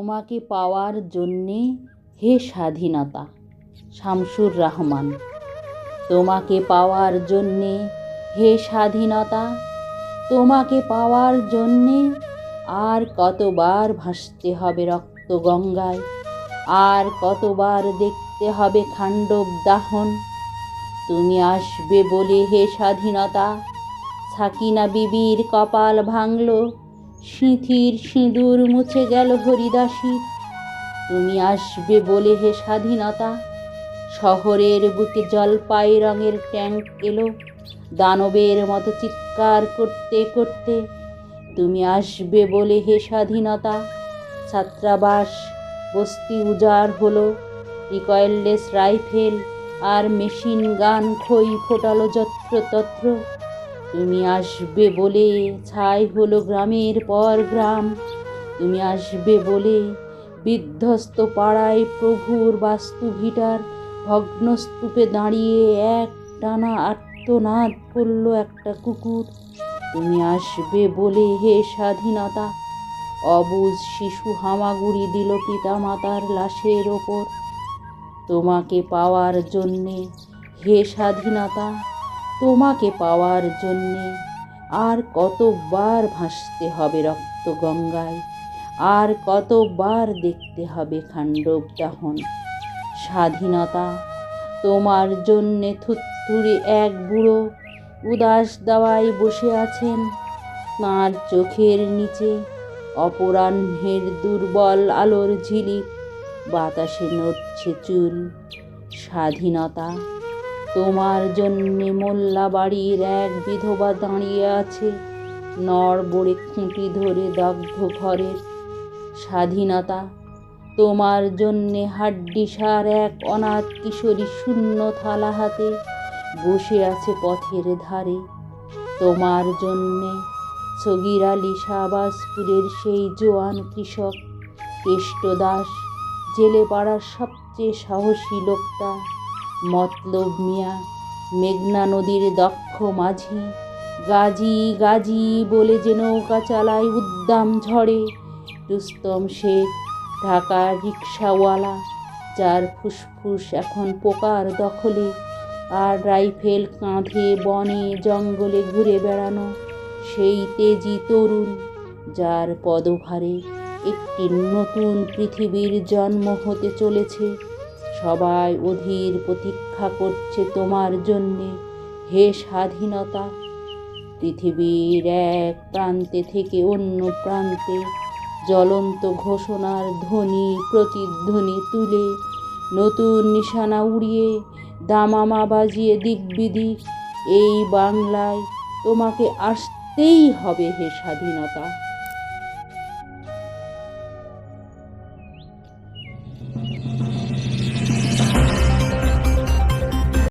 তোমাকে পাওয়ার জন্যে হে স্বাধীনতা, শামসুর রহমান। তোমাকে পাওয়ার জন্যে হে স্বাধীনতা, তোমাকে পাওয়ার জন্যে আর কতবার ভাসতে হবে রক্ত গঙ্গায়, আর কতবার দেখতে হবে খাণ্ডব দাহন। তুমি আসবে বলে হে স্বাধীনতা, সাকিনা বিবির কপাল ভাঙল সিঁথির সিঁদুর মুছে গেল হরিদাসীর তুমি আসবে বলে হে স্বাধীনতা। শহরের বুকে জলপাই রঙের ট্যাঙ্ক এলো। দানবের মতো চিৎকার করতে করতে তুমি আসবে বলে হে স্বাধীনতা। ছাত্রাবাস, বস্তি উজাড় হলো। রিকয়েললেস রাইফেল আর মেশিন গান খই ফোটালো যত্রতত্র তুমি আসবে বলে ছাই হলো গ্রামের পর গ্রাম। তুমি আসবে বলে বিধ্বস্ত পাড়ায় প্রভুর বাস্তু ভিটার ভগ্নস্তূপে দাঁড়িয়ে এক টানা আর্তনাদ করল একটা কুকুর। তুমি আসবে বলে হে স্বাধীনতা, অবুজ শিশু হামাগুড়ি দিল পিতা মাতার লাশের ওপর। তোমাকে পাওয়ার জন্যে হে স্বাধীনতা তোমাকে পাওয়ার জন্যে আর কতবার ভাসতে হবে রক্ত গঙ্গায়, আর কতবার দেখতে হবে খাণ্ডব দাহন। স্বাধীনতা তোমার জন্যে থুত্তুরে এক বুড়ো উদাস দাওয়ায় বসে আছেন। তাঁর চোখের নিচে অপরাহ্নের দুর্বল আলোর ঝিলিক, বাতাসে নড়ছে চুল। স্বাধীনতা তোমার জন্যে মোল্লা বাড়ির এক বিধবা দাঁড়িয়ে আছে। নড় বড়ে খুঁটি ধরে দগ্ধ ঘরের স্বাধীনতা, তোমার জন্যে হাড্ডিসার এক অনাথ কিশোরী শূন্য থালা হাতে বসে আছে পথের ধারে। তোমার জন্যে সগির আলী শাহবাজপুরের সেই জোয়ান কৃষক, কেষ্ট দাস জেলে পাড়ার সবচেয়ে সাহসী লোকটা। মতলব মিয়া, মেঘনা নদীর দক্ষ মাঝি, গাজী গাজী বলে যে নৌকা চালায় উদ্দাম ঝড়ে। রুস্তম শেখ, ঢাকার রিক্সাওয়ালা, যার ফুসফুস এখন পোকার দখলে, আর রাইফেল কাঁধে বনে জঙ্গলে ঘুরে বেড়ানো সেই তেজি তরুণ, যার পদভারে একটি নতুন পৃথিবীর জন্ম হতে চলেছে। সবাই অধীর প্রতীক্ষা করছে তোমার জন্যে। হে স্বাধীনতা, পৃথিবীর এক প্রান্তে থেকে অন্য প্রান্তে জ্বলন্ত ঘোষণার ধ্বনি, প্রতিধ্বনি তুলে নতুন নিশানা উড়িয়ে দামামা বাজিয়ে দিকবিদিক এই বাংলায় তোমাকে আসতেই হবে হে স্বাধীনতা।